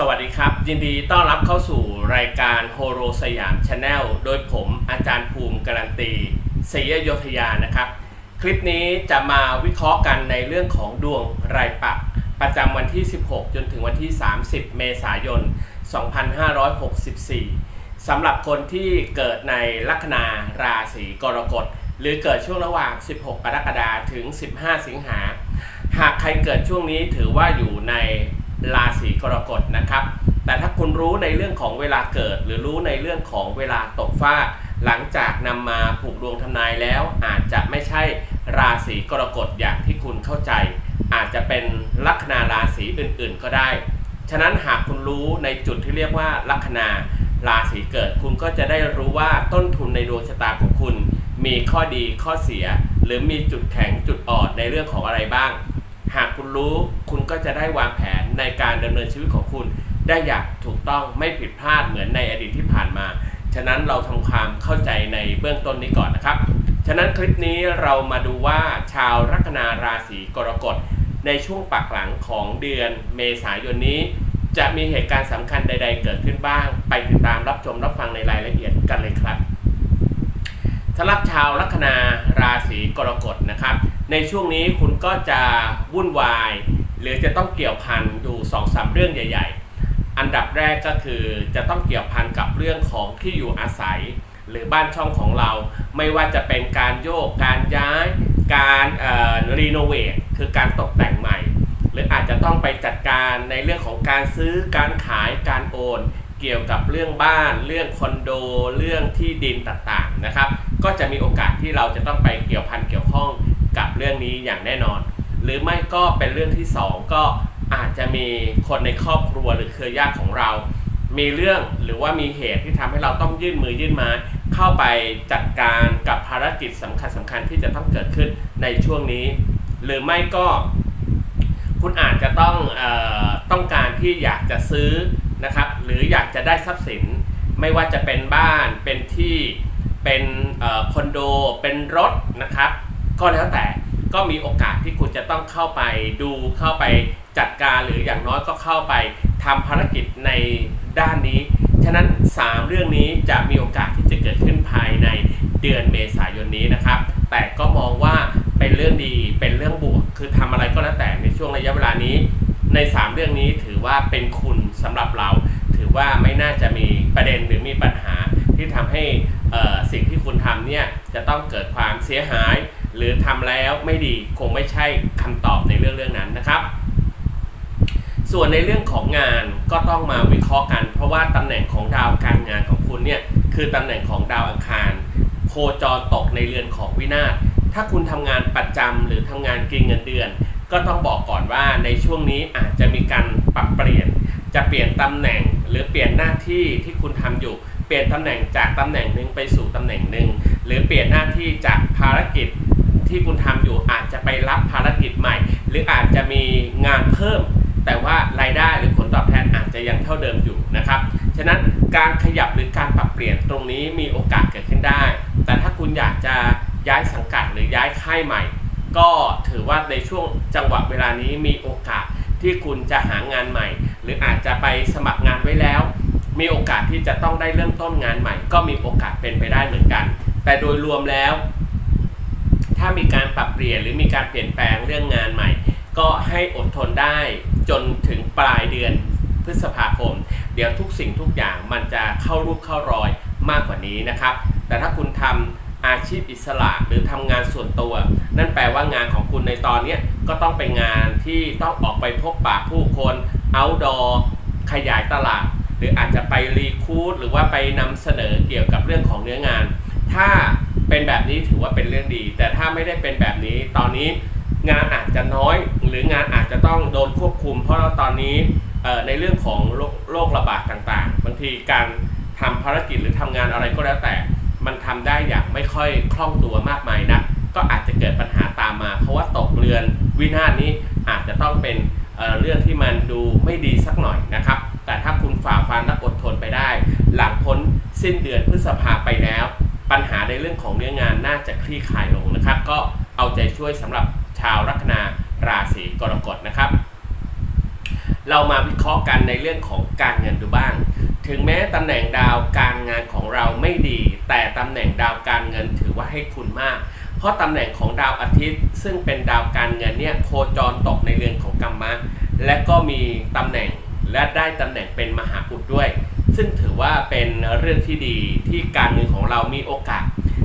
สวัสดีครับ ยินดีต้อนรับเข้าสู่รายการโฮโรสยามชาแนลโดยผมอาจารย์ภูมิการันตีศรีอยุธยานะครับ คลิปนี้จะมาวิเคราะห์กันในเรื่องของดวงรายปัก ประจำวันที่ 16 จนถึงวันที่ 30 เมษายน 2564 สำหรับคนที่เกิดในลัคนาราศีกรกฎ หรือเกิดช่วงระหว่าง 16 กรกฎาคมถึง 15 สิงหา หากใครเกิดช่วงนี้ถือว่าอยู่ใน ราศีกรกฎนะครับ แต่ถ้าคุณรู้ในเรื่องของเวลาเกิด หรือรู้ในเรื่องของเวลาตกฟ้า หลังจากนำมาผูกดวงทำนายแล้ว อาจจะไม่ใช่ราศีกรกฎอย่างที่คุณเข้าใจ อาจจะเป็นลัคนาราศีอื่นๆ ก็ได้ ฉะนั้นหากคุณรู้ในจุดที่เรียกว่าลัคนาราศีเกิด คุณก็จะได้รู้ว่าต้นทุนในดวงชะตาของคุณ มีข้อดีข้อเสีย หรือมีจุดแข็งจุดอ่อนในเรื่องของอะไรบ้าง หากคุณรู้คุณก็จะได้วางแผนในการดำเนินชีวิตของคุณ ได้อย่างถูกต้องไม่ผิดพลาดเหมือนในอดีตที่ผ่านมา ฉะนั้นเราทำความเข้าใจในเบื้องต้นนี้ก่อนนะครับ ฉะนั้นคลิปนี้เรามาดูว่าชาวลัคนาราศีกรกฎในช่วงปักหลังของเดือนเมษายนนี้ จะมีเหตุการณ์สำคัญใด ๆ เกิดขึ้นบ้าง ไปติดตามรับชมรับฟังในรายละเอียดกันเลยครับสำหรับชาวลัคนาราศีกรกฎนะครับ ในช่วงนี้คุณก็จะวุ่นวาย หรือจะต้องเกี่ยวพันดูสองสามเรื่องใหญ่ ๆ อันดับแรกก็คือจะต้องเกี่ยวพันกับเรื่องของที่อยู่อาศัย หรือบ้านช่องของเรา ไม่ว่าจะเป็นการโยก การย้าย การรีโนเวทคือการตกแต่งใหม่ หรืออาจจะต้องไปจัดการในเรื่องของการซื้อการขายการโอน เกี่ยวกับเรื่องบ้าน เรื่องคอนโด เรื่องที่ดินต่างๆนะครับ ก็จะมีโอกาสที่เราจะต้องไปเกี่ยวพันเกี่ยวข้อง กับเรื่องนี้อย่างแน่นอน หรือไม่ก็เป็นเรื่องที่สองก็อาจจะมีคนในครอบครัวหรือเครือญาติของเรา มีเรื่องหรือว่ามีเหตุที่ทำให้เราต้องยื่นมือยื่นไมาเข้าไปจัดการกับภารกิจสำคัญสำคัญที่จะต้องเกิดขึ้นในช่วงนี้ หรือไม่ก็ คุณอาจจะต้องออต้องการที่อยากจะซื้อนะครับหรืออยากจะได้ทรัพย์สิน ไม่ว่าจะเป็นบ้านเป็นที่เป็นคอนโดเป็นรถนะครับ ก็แล้วแต่ก็มีโอกาสที่คุณจะต้องเข้าไปดูเข้าไปจัดการหรืออย่างน้อยก็เข้าไปทำภารกิจในด้านนี้ ฉะนั้น 3 เรื่องนี้จะมีโอกาสที่จะเกิดขึ้นภายในเดือนเมษายนนี้นะครับ แต่ก็มองว่าเป็นเรื่องดีเป็นเรื่องบวก คือทำอะไรก็แล้วแต่ในช่วงระยะเวลานี้ ใน 3 เรื่องนี้ถือว่าเป็นคุณสำหรับเรา ถือว่าไม่น่าจะมีประเด็นหรือมีปัญหาที่ทำให้สิ่งที่คุณทำเนี่ยจะต้องเกิดความเสียหาย ทำแล้วไม่ดีคงไม่ใช่คำตอบในเรื่องเรื่องนั้นนะครับ ส่วนในเรื่องของงานก็ต้องมาวิเคราะห์กัน เพราะว่าตำแหน่งของดาวการงานของคุณเนี่ยคือตำแหน่งของดาวอังคาร โคจรตกในเรือนของวินาศถ้าคุณทำงานประจำหรือทำงานกินเงินเดือน ก็ต้องบอกก่อนว่าในช่วงนี้อาจจะมีการปรับเปลี่ยน จะเปลี่ยนตำแหน่งหรือเปลี่ยนหน้าที่ที่คุณทำอยู่เปลี่ยนตำแหน่งจากตำแหน่งหนึ่งไปสู่ตำแหน่งหนึ่งหรือเปลี่ยนหน้าที่จากภารกิจ ที่คุณทำอยู่อาจจะไปรับภารกิจใหม่ หรืออาจจะมีงานเพิ่ม แต่ว่ารายได้หรือผลตอบแทนอาจจะยังเท่าเดิมอยู่นะครับฉะนั้นการขยับหรือการปรับเปลี่ยนตรงนี้มีโอกาสเกิดขึ้นได้ แต่ถ้าคุณอยากจะย้ายสังกัดหรือย้ายค่ายใหม่ ก็ถือว่าในช่วงจังหวะเวลานี้มีโอกาสที่คุณจะหางานใหม่ หรืออาจจะไปสมัครงานไว้แล้ว มีโอกาสที่จะต้องได้เริ่มต้นงานใหม่ ก็มีโอกาสเป็นไปได้เหมือนกัน แต่โดยรวมแล้วามีการปรับเปลี่ยนหรือมีการเปลี่ยนแปลงเรื่องงานใหม่ ก็ให้อดทนได้จนถึงปลายเดือนพฤษภาคม เดี๋ยวทุกสิ่งทุกอย่างมันจะเข้ารูปเข้ารอยมากกว่านี้นะครับ แต่ถ้าคุณทำอาชีพอิสระหรือทำงานส่วนตัว นั่นแปลว่างานของคุณในตอนนี้ก็ต้องเป็นงานที่ต้องออกไปพบปะผู้คน outdoor ขยายตลาด หรืออาจจะไปรีคูดหรือว่าไปนำเสนอเกี่ยวกับเรื่องของเนื้องาน ถ้า เป็นแบบนี้ถือว่าเป็นเรื่องดี แต่ถ้าไม่ได้เป็นแบบนี้ตอนนี้งานอาจจะน้อย หรืองานอาจจะต้องโดนควบคุม เพราะว่าตอนนี้ในเรื่องของโรคระบาดต่างๆ บางทีการทำภารกิจหรือทำงานอะไรก็แล้วแต่ มันทำได้อย่างไม่ค่อยคล่องตัวมากมายนะก็อาจจะเกิดปัญหาตามมา เพราะว่าตกเรือนวินาศนี้อาจจะต้องเป็นเเรื่องที่มันดูไม่ดีสักหน่อยนะครับ แต่ถ้าคุณฝ่าฟันและอดทนไปได้ หลังพ้นสิ้นเดือนพฤษภาไปแล้ว ปัญหาในเรื่องของเนื้องานน่าจะคลี่คลายลงนะครับ ก็เอาใจช่วยสำหรับชาวลัคนาราศีกรกฎนะครับ เรามาวิเคราะห์กันในเรื่องของการเงินดูบ้าง ถึงแม้ตำแหน่งดาวการงานของเราไม่ดี แต่ตำแหน่งดาวการเงินถือว่าให้คุณมาก เพราะตำแหน่งของดาวอาทิตย์ ซึ่งเป็นดาวการเงินเนี่ยโคจรตกในเรือนของกรรมะและก็มีตำแหน่ง และได้ตำแหน่งเป็นมหาอุดด้วย ซึ่งถือว่าเป็นเรื่องที่ดีที่การเงินของเรามีโอกาส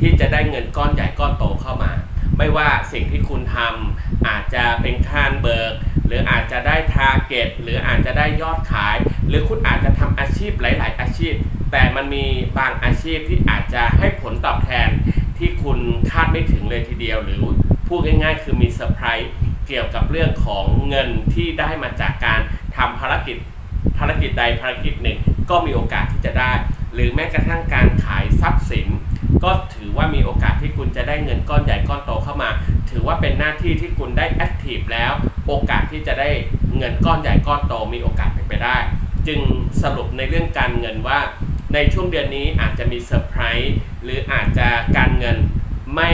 ที่จะได้เงินก้อนใหญ่ก้อนโตเข้ามา ไม่ว่าสิ่งที่คุณทำอาจจะเป็นคานเบิก หรืออาจจะได้ทาร์เก็ตหรืออาจจะได้ยอดขาย หรือคุณอาจจะทำอาชีพหลาย ๆ อาชีพ แต่มันมีบางอาชีพที่อาจจะให้ผลตอบแทนที่คุณคาดไม่ถึงเลยทีเดียว หรือพูดง่าย ๆ คือมีเซอร์ไพรส์เกี่ยวกับเรื่องของเงินที่ได้มาจากการ ทำภารกิจภารกิจใดภารกิจหนึ่ง ก็มีโอกาสที่จะได้ หรือแม้กระทั่งการขายทรัพย์สิน ก็ถือว่ามีโอกาสที่คุณจะได้เงินก้อนใหญ่ก้อนโตเข้ามา ถือว่าเป็นหน้าที่ที่คุณได้แอคทีฟแล้ว โอกาสที่จะได้เงินก้อนใหญ่ก้อนโตมีโอกาสเป็นไปได้ จึงสรุปในเรื่องการเงินว่า ในช่วงเดือนนี้อาจจะมีเซอร์ไพรส์หรืออาจจะการเงินไม่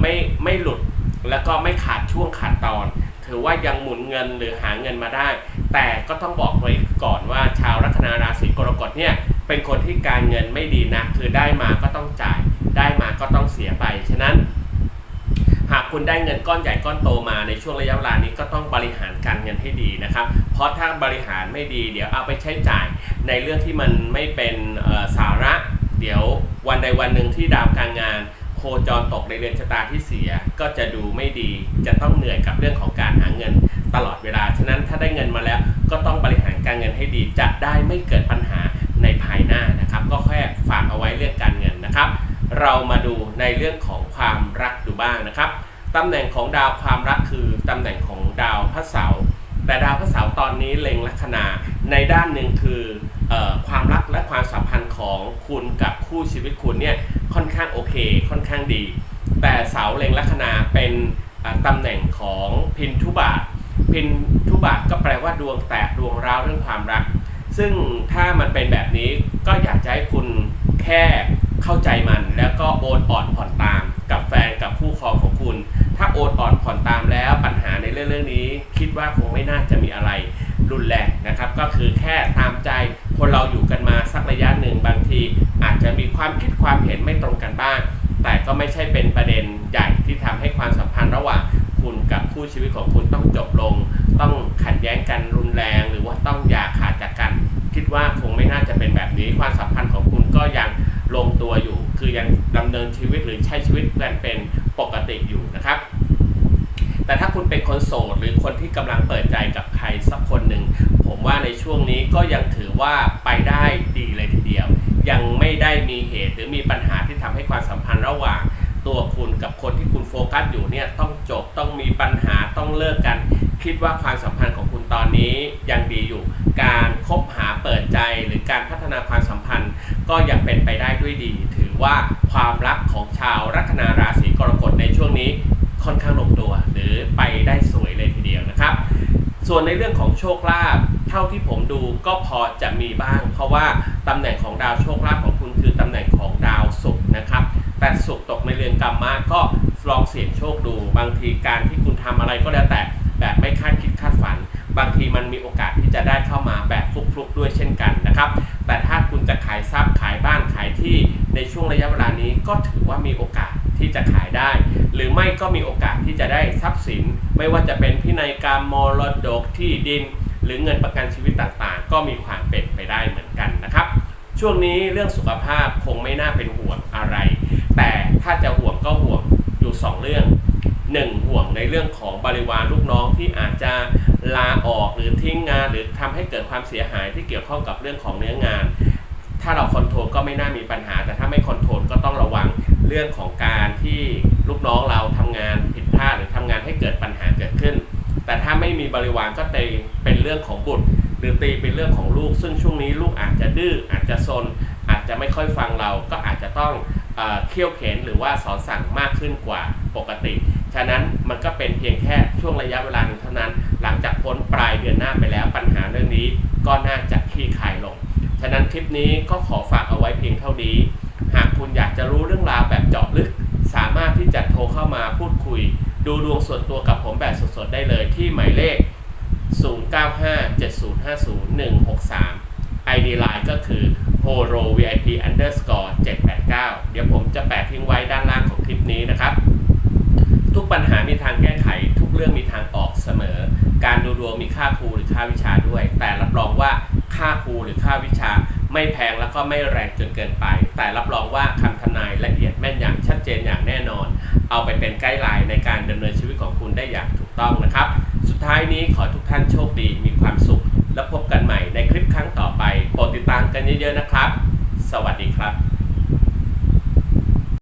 ไม่ไม่หลุดแล้วก็ไม่ขาดช่วงขาดตอน ถือว่ายังหมุนเงินหรือหาเงินมาได้ แต่ก็ต้องบอกไว้ก่อนว่าชาวลัคนาราศีกรกฎเนี่ยเป็นคนที่การเงินไม่ดีนะคือได้มาก็ต้องจ่าย ได้มาก็ต้องเสียไป ฉะนั้น หากคุณได้เงินก้อนใหญ่ก้อนโตมาในช่วงระยะเวลานี้ก็ต้องบริหารการเงินให้ดีนะครับ เพราะถ้าบริหารไม่ดีเดี๋ยวเอาไปใช้จ่ายในเรื่องที่มันไม่เป็นอ่อสาระ เดี๋ยววันใดวันหนึ่งที่ดาวการงานโคจรตกในเรือนชะตาที่เสียก็จะดูไม่ดี จะต้องเหนื่อยกับเรื่องของการหาเงิน ตลอดเวลา ฉะนั้นถ้าได้เงินมาแล้ว ก็ต้องบริหารการเงินให้ดี จะได้ไม่เกิดปัญหาในภายหน้านะครับ ก็แค่ฝากเอาไว้เรื่องการเงินนะครับ เรามาดูในเรื่องของความรักดูบ้างนะครับตำแหน่งของดาวความรักคือตำแหน่งของดาวพระเสาร์แต่ดาวพระเสาร์ตอนนี้เล็งลัคนาในด้านหนึ่งคือออความรักและความสัมพันธ์ของคุณกับคู่ชีวิตคุณเนี่ยค่อนข้างโอเค ค่อนข้างดี แต่เสาเล็งลัคนาเป็นตำแหน่งของพินทุบาท พินทุบาทก็แปลว่าดวงแตกดวงร้าวเรื่องความรัก ซึ่งถ้ามันเป็นแบบนี้ก็อยากจะให้คุณแค่เข้าใจมันแล้วก็โอนอ่อนผ่อนตาม กับแฟนกับคู่ครองของคุณ ถ้าโอนอ่อนผ่อนตามแล้วปัญหาในเรื่องเรื่องนี้ คิดว่าคงไม่น่าจะมีอะไรรุนแรงนะครับ ก็คือแค่ตามใจคนเราอยู่กันมาสักระยะหนึ่งบางที อาจจะมีความคิดความเห็นไม่ตรงกันบ้าง แต่ก็ไม่ใช่เป็นประเด็นใหญ่ที่ทำให้ความสัมพันธ์ระหว่างคุณกับคู่ชีวิตของคุณ บลง ต้องขัดแย้งกันรุนแรง หรือว่าต้องอย่าขาดจากกัน คิดว่าคงไม่น่าจะเป็นแบบนี้ความสัมพันธ์ของคุณก็ยังลงตัวอยู่ คือยังดำเนินชีวิตหรือใช้ชีวิตกันเป็นปกติอยู่นะครับ แต่ถ้าคุณเป็นคนโสดหรือคนที่กำลังเปิดใจกับใครสักคนหนึ่งผมว่าในช่วงนี้ก็ยังถือว่าไปได้ดีเลยทีเดียว ยังไม่ได้มีเหตุหรือมีปัญหาที่ทำให้ความสัมพันธ์ระหว่าง ตัวคุณกับคนที่คุณโฟกัสอยู่เนี่ยต้องจบต้องมีปัญหาต้องเลิกกัน คิดว่าความสัมพันธ์ของคุณตอนนี้ยังดีอยู่ การคบหาเปิดใจหรือการพัฒนาความสัมพันธ์ ก็ยังเป็นไปได้ด้วยดี ถือว่าความรักของชาวลัคนาราศีกรกฎในช่วงนี้ค่อนข้างลงตัว หรือไปได้สวยเลยทีเดียวนะครับ ส่วนในเรื่องของโชคลาภเท่าที่ผมดูก็พอจะมีบ้าง เพราะว่าตำแหน่งของดาวโชคลาภของคุณคือตำแหน่งของดาวศุกร์นะครับ แต่ศุกตกในเรือนกรรมะก็ลองเสี่ยงโชคดู บางทีการที่คุณทำอะไรก็แล้วแต่แบบไม่คาดคิดคาดฝัน บางทีมันมีโอกาสที่จะได้เข้ามาแบบฟลุกๆด้วยเช่นกันนะครับ แต่ถ้าคุณจะขายทรัพย์ขายบ้านขายที่ในช่วงระยะเวลานี้ก็ถือว่ามีโอกาสที่จะขายได้ หรือไม่ก็มีโอกาสที่จะได้ทรัพย์สิน ไม่ว่าจะเป็นพินัยกรรมมรดกที่ดิน หรือเงินประกันชีวิตต่างๆ ก็มีความเป็นไปได้เหมือนกันนะครับ ช่วงนี้เรื่องสุขภาพคงไม่น่าเป็นห่วงอะไร แต่ถ้าจะห่วงก็ห่วงอยู่สองเรื่องหนึ่งห่วงในเรื่องของบริวารลูกน้องที่อาจจะลาออกหรือทิ้งงาน หรือทำให้เกิดความเสียหายที่เกี่ยวข้องกับเรื่องของเนื้องาน ถ้าเราคอนโทรลก็ไม่น่ามีปัญหา แต่ถ้าไม่คอนโทรลก็ต้องระวังเรื่องของการที่ลูกน้องเราทำงานผิดพลาดหรือทำงานให้เกิดปัญหาเกิดขึ้น แต่ถ้าไม่มีบริวารก็ตีเป็นเรื่องของบุตร หรือตีเป็นเรื่องของลูก ซึ่งช่วงนี้ลูกอาจจะดื้ออาจจะซนอาจจะไม่ค่อยฟังเราก็อาจจะต้อง เอ่อเคี่ยวเข็นหรือว่าสอนสั่งมากขึ้นกว่าปกติ ฉะนั้นมันก็เป็นเพียงแค่ช่วงระยะเวลาหนึ่งเท่านั้น หลังจากพ้นปลายเดือนหน้าไปแล้วปัญหาเรื่องนี้ก็น่าจะคลี่คลายลง ฉะนั้นคลิปนี้ก็ขอฝากเอาไว้เพียงเท่านี้ หากคุณอยากจะรู้เรื่องราวแบบเจาะลึก สามารถที่จะโทรเข้ามาพูดคุย ดูดวงส่วนตัวกับผมแบบสดๆได้เลยที่หมายเลข 0957050163 ID Line ก็คือ horo vip underscore 789 เดี๋ยวผมจะแปะทิ้งไว้ด้านล่างของคลิปนี้นะครับ ทุกปัญหามีทางแก้ไข ทุกเรื่องมีทางออกเสมอ การดูดวงมีค่าครูหรือค่าวิชาด้วย แต่รับรองว่าค่าครูหรือค่าวิชาไม่แพงแล้วก็ไม่แรงจนเกินไป แต่รับรองว่าคำทำนายละเอียดแม่นยำชัดเจนอย่างแน่นอน เอาไปเป็นไกด์ไลน์ในการดำเนินชีวิตของคุณได้อย่างถูกต้องนะครับ สุดท้ายนี้ขอทุกท่านโชคดีมีความสุข แล้วพบกันใหม่ในคลิปครั้งต่อไปโปรดติดตามกันเยอะๆนะครับ สวัสดีครับ